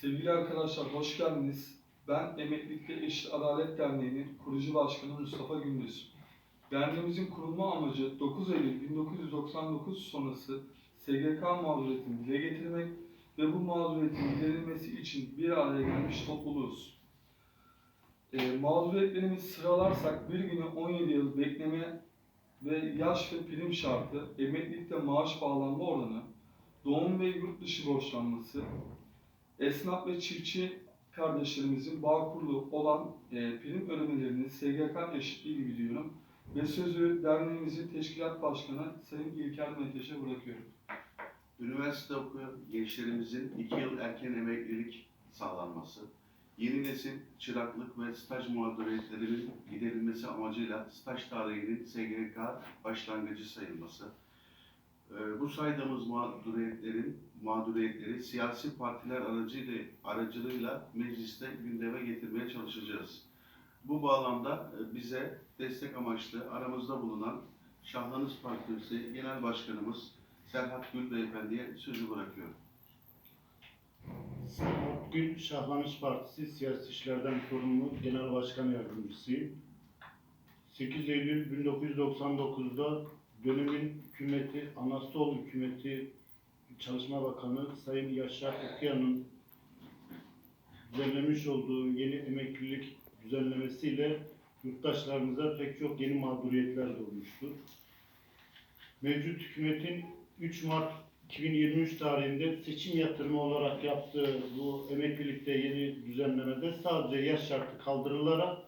Sevgili arkadaşlar hoş geldiniz. Ben Emeklilikte Eşit Adalet Derneği'nin kurucu başkanı Mustafa Gündüz. Derneğimizin kurulma amacı 9 Eylül 1999 sonrası SGK mağduriyetini dile getirmek ve bu mağduriyetin giderilmesi için bir araya gelmiş topluluğuz. E, mağduriyetlerimizi sıralarsak bir güne 17 yıl bekleme ve yaş ve prim şartı, emeklilikte maaş bağlanma oranı, doğum ve yurt dışı borçlanması, esnaf ve çiftçi kardeşlerimizin bağ kurulu olan e, prim ödemelerinin SGK eşitliği gibi diyorum. Ve sözü derneğimizin teşkilat başkanı Sayın İlker Menteş'e bırakıyorum. Üniversite okuyan gençlerimizin iki yıl erken emeklilik sağlanması, yeni nesil çıraklık ve staj mağduriyetlerinin giderilmesi amacıyla staj tarihinin SGK başlangıcı sayılması, bu saydığımız mağduriyetlerin mağduriyetleri siyasi partiler aracıyla, aracılığıyla mecliste gündeme getirmeye çalışacağız. Bu bağlamda e, bize destek amaçlı aramızda bulunan Şahlanız Partisi Genel Başkanımız Serhat Gül Beyefendi'ye sözü bırakıyorum. Serhat Gül, Şahlanış Partisi Siyasi İşlerden Sorumlu Genel Başkan Yardımcısıyım. 8 Eylül 1999'da dönemin hükümeti, Anasol hükümeti Çalışma Bakanı Sayın Yaşar Okuyan'ın düzenlemiş olduğu yeni emeklilik düzenlemesiyle yurttaşlarımıza pek çok yeni mağduriyetler doğmuştur. Mevcut hükümetin 3 Mart 2023 tarihinde seçim yatırımı olarak yaptığı bu emeklilikte yeni düzenlemede sadece yaş şartı kaldırılarak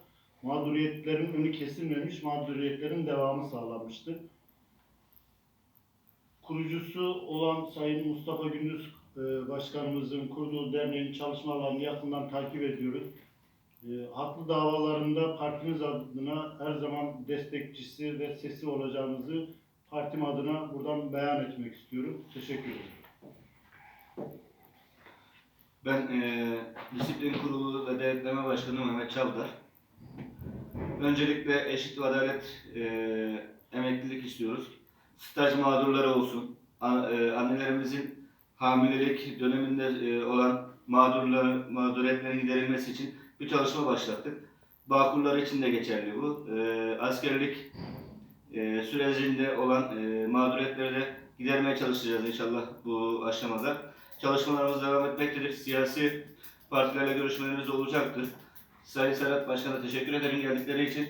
mağduriyetlerin önü kesilmemiş, mağduriyetlerin devamı sağlanmıştır. Kurucusu olan Sayın Mustafa Gündüz e, Başkanımızın kurduğu derneğin çalışmalarını yakından takip ediyoruz. E, haklı davalarında partimiz adına her zaman destekçisi ve sesi olacağımızı partim adına buradan beyan etmek istiyorum. Teşekkür ederim. Ben eee Disiplin Kurulu ve Denetleme Başkanı Mehmet Çavdar. Öncelikle eşit ve adalet eee, emeklilik istiyoruz. Staj mağdurları olsun. Eee, annelerimizin hamilelik döneminde eee, olan mağdurları, mağduriyetlerin giderilmesi için bir çalışma başlattık. Bağkurlar için de geçerli bu. Eee askerlik sürecinde olan mağduriyetleri de gidermeye çalışacağız inşallah bu aşamada. Çalışmalarımız devam etmektedir. Siyasi partilerle görüşmelerimiz olacaktır. Sayın Serhat Başkan'a teşekkür ederim geldikleri için.